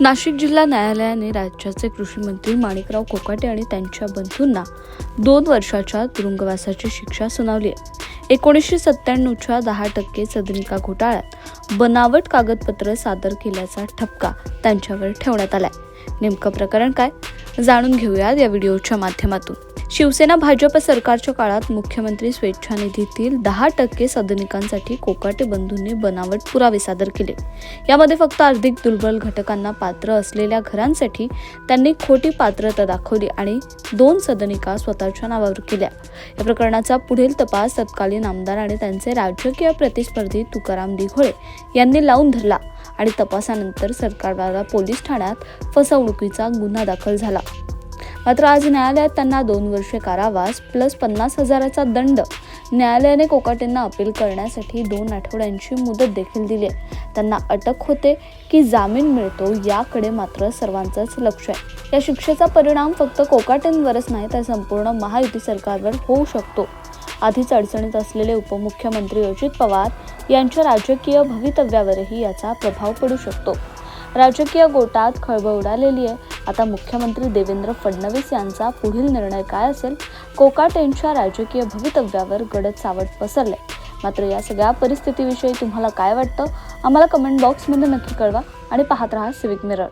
नाशिक जिल्हा न्यायालयाने राज्याचे कृषी मंत्री माणिकराव कोकाटे आणि त्यांच्या बंधूंना दोन वर्षाच्या तुरुंगवासाची शिक्षा सुनावली आहे. एकोणीसशे सत्त्याण्णवच्या दहा टक्के सदनिका घोटाळ्यात बनावट कागदपत्र सादर केल्याचा ठपका त्यांच्यावर ठेवण्यात आलाय. नेमकं प्रकरण काय? जाणून घेऊयात या व्हिडिओच्या माध्यमातून. शिवसेना भाजप सरकारच्या काळात मुख्यमंत्री स्वेच्छा निधीतील दहा टक्के सदनिकांसाठी कोकाटे बंधूंनी बनावट पुरावे सादर केले. यामध्ये फक्त आर्थिक दुर्बल घटकांना पात्र असलेल्या घरांसाठी त्यांनी खोटी पात्रता दाखवली आणि दोन सदनिका स्वतःच्या नावावर केल्या. या प्रकरणाचा पुढील तपास तत्कालीन आमदार आणि त्यांचे राजकीय प्रतिस्पर्धी तुकाराम दिघोळे यांनी लावून धरला आणि तपासानंतर सरकारद्वारा पोलीस ठाण्यात फसवणुकीचा गुन्हा दाखल झाला. मात्र आज न्यायालयात त्यांना दोन वर्षे कारावास प्लस पन्नास हजाराचा दंड. न्यायालयाने कोकाटेंना अपील करण्यासाठी दोन आठवड्यांची मुदत देखील दिली आहे. त्यांना अटक होते की जामीन मिळतो याकडे मात्र सर्वांचंच लक्ष आहे. या शिक्षेचा परिणाम फक्त कोकाटेंवरच नाही तर संपूर्ण महायुती सरकारवर होऊ शकतो. आधीच अडचणीत असलेले उपमुख्यमंत्री अजित पवार यांच्या राजकीय भवितव्यावरही याचा प्रभाव पडू शकतो. राजकीय गोटात खळबळ उडालेली आहे. आता मुख्यमंत्री देवेंद्र फडणवीस यांचा पुढील निर्णय काय असेल? कोकाटेंच्या राजकीय भवितव्यावर गडद सावट पसरले मात्र या सगळ्या परिस्थितीविषयी तुम्हाला काय वाटतं? आम्हाला कमेंट बॉक्समध्ये नक्की कळवा आणि पाहत राहा सिविक मिरर